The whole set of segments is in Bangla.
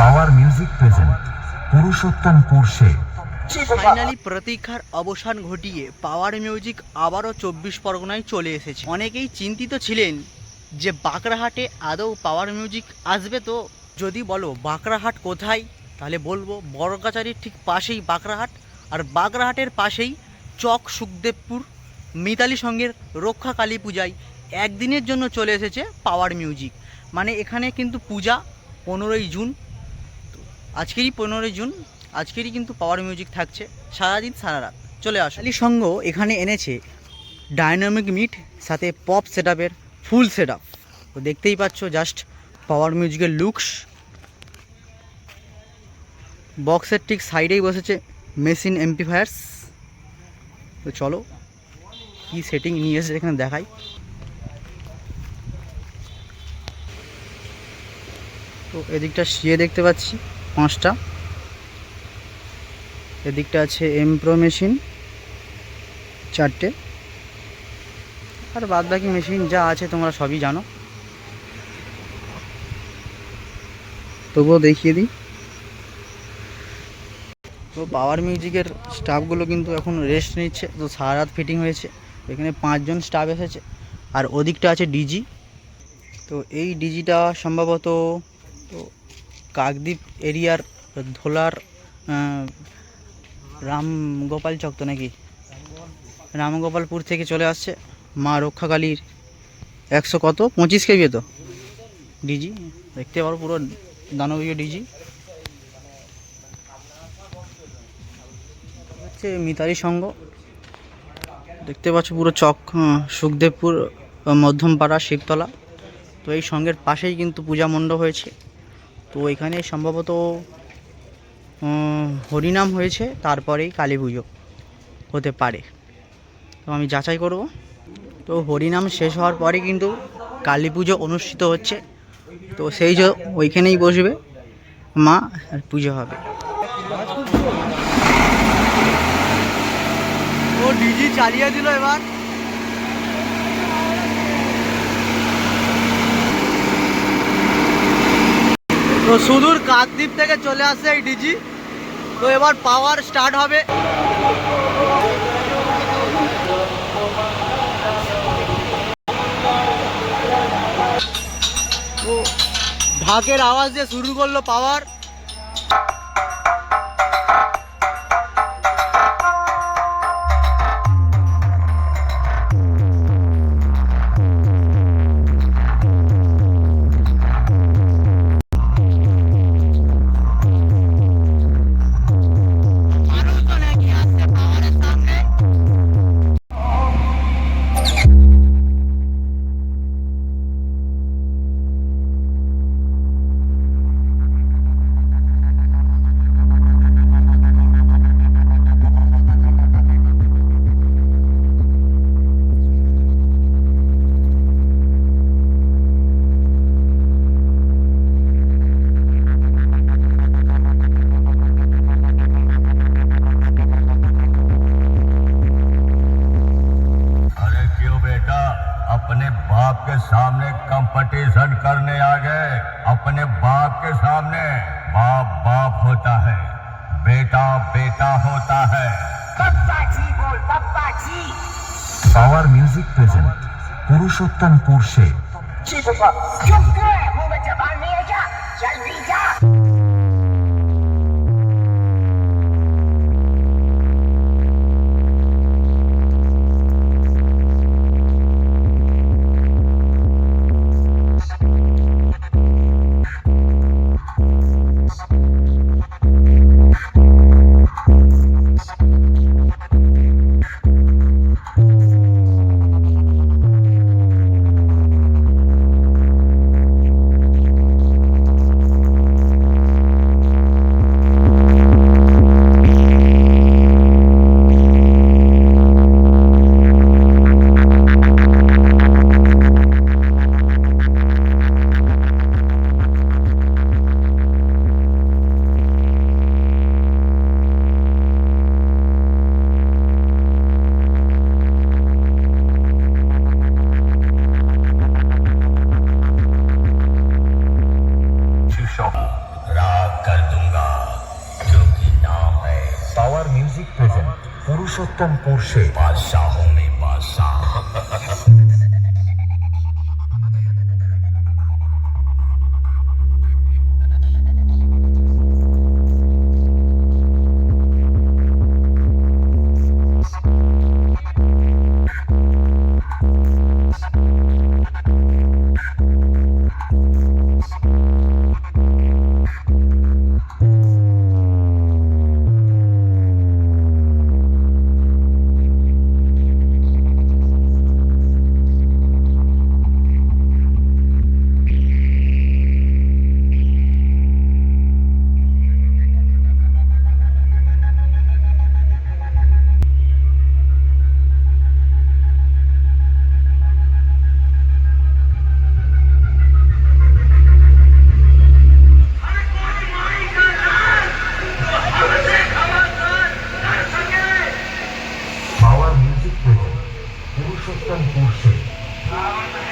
পাওয়ার মিউজিক প্রেজেন্ট পুরুষোত্তমপুর সে ফাইনালি প্রতীক্ষার অবসান ঘটিয়ে পাওয়ার মিউজিক আবারও চব্বিশ পরগনায় চলে এসেছে। অনেকেই চিন্তিত ছিলেন যে বাঁকড়াহাটে আদৌ পাওয়ার মিউজিক আসবে তো? যদি বলো, বাঁকড়াহাট কোথায়? তাহলে বলব বড়কাচারির ঠিক পাশেই বাঁকড়াহাট আর বাঁকড়াহাটের পাশেই চক সুখদেবপুর। মিতালি সঙ্গের রক্ষা কালী পূজায় একদিনের জন্য চলে এসেছে পাওয়ার মিউজিক। মানে এখানে কিন্তু পূজা, পনেরোই জুন আজকেরই পনেরোই জুন, আজকেরই কিন্তু পাওয়ার মিউজিক থাকছে সারাদিন, সারা রাত। চলে আসো আলী সঙ্গ এখানে এনেছে ডায়নামিক মিট সাথে পপ সেট ফুল সেট তো দেখতেই পাচ্ছ জাস্ট পাওয়ার মিউজিকের লুকস বক্সের ঠিক সাইডেই বসেছে মেশিন এমপিফায়ার্স তো চলো, কি সেটিং নিয়ে এসেছে এখানে দেখাই। তো এদিকটা শিয়ে দেখতে পাচ্ছি। পাঁচটা। এদিকটা আছে এমপ্রো মেশিন চারটে। আর বাদ বাকি মেশিন যা আছে তোমরা সবই জানো। তবুও দেখিয়ে দিই। তো পাওয়ার মিউজিকের স্টাফগুলো কিন্তু এখন রেস্ট নিচ্ছে। তো সারা ফিটিং হয়েছে। এখানে পাঁচজন স্টাফ এসেছে। আর ওদিকটা আছে ডিজি তো এই ডিজিটা সম্ভবত কাকদ্বীপ এরিয়ার ধোলার রামগোপাল চক তো নাকি? রামগোপালপুর থেকে চলে আসছে মা রক্ষাকালীর একশো কত? পঁচিশ কেবি তো। ডিজি দেখতে পারো পুরো দানবীয় ডিজি হচ্ছে মিতালি সঙ্গ। দেখতে পাচ্ছ পুরো চক সুখদেবপুর, মধ্যমপাড়া, শিবতলা। তো এই সঙ্গের পাশেই কিন্তু পূজা মণ্ডপ হয়েছে। তো এখানে সম্ভবত হরিনাম হয়েছে, তারপরেই কালী পুজো হতে পারে। তো আমি যাচাই করব। তো হরিনাম শেষ হওয়ার পরে কিন্তু কালী পুজো অনুষ্ঠিত হচ্ছে। তো সেই যে ওইখানেই বসবে মা, আর পুজো হবে। ও, ডিজি চালিয়ে দিল এবার। সুদূর কাকদ্বীপ থেকে চলে আসে এই ডিজি। তো এবার পাওয়ার স্টার্ট হবে। ঢাকের আওয়াজ দিয়ে শুরু করল পাওয়ার बाप के सामने बाप बाप होता है बेटा बेटा होता है। पप्पा जी बोल पप्पा ji power music present Purushottam पुरुषे। जी पापा क्यों हो मैं जवान नहीं है क्या? जल्दी जा। মিউজিক প্রেজেন্ট পুরুষোত্তম পোর্শে বাদশাহ মে বাদশাহ sofrer angústia. Amém.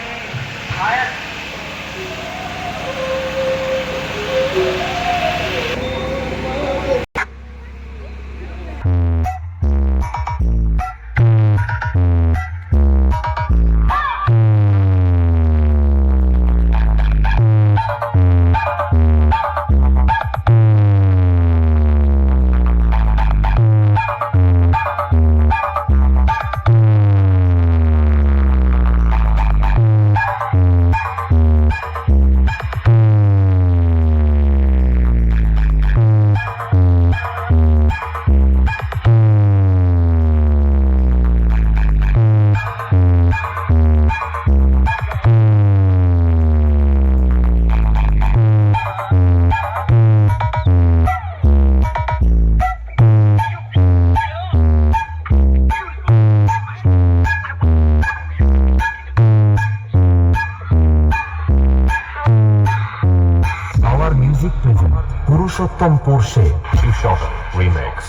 Present Purushottampur সে কৃষক রিমেক্স।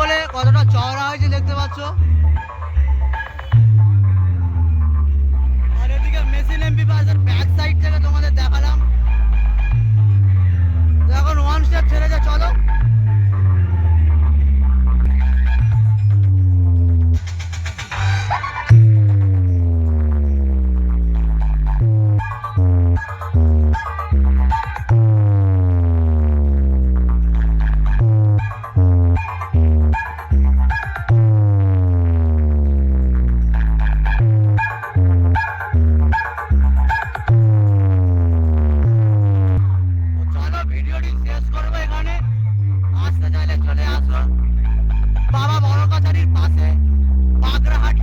বলে কতটা চওড়া হয়েছে দেখতে পাচ্ছ? আর ব্যাক সাইড থেকে তোমাদের দেখালাম। আসো বাবা বড় কাছারির পাশে বাগরাহাট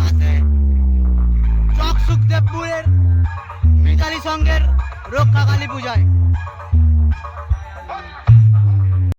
পাশে। চক সুখদেবপুরের মিতালি সঙ্গের পূজায়।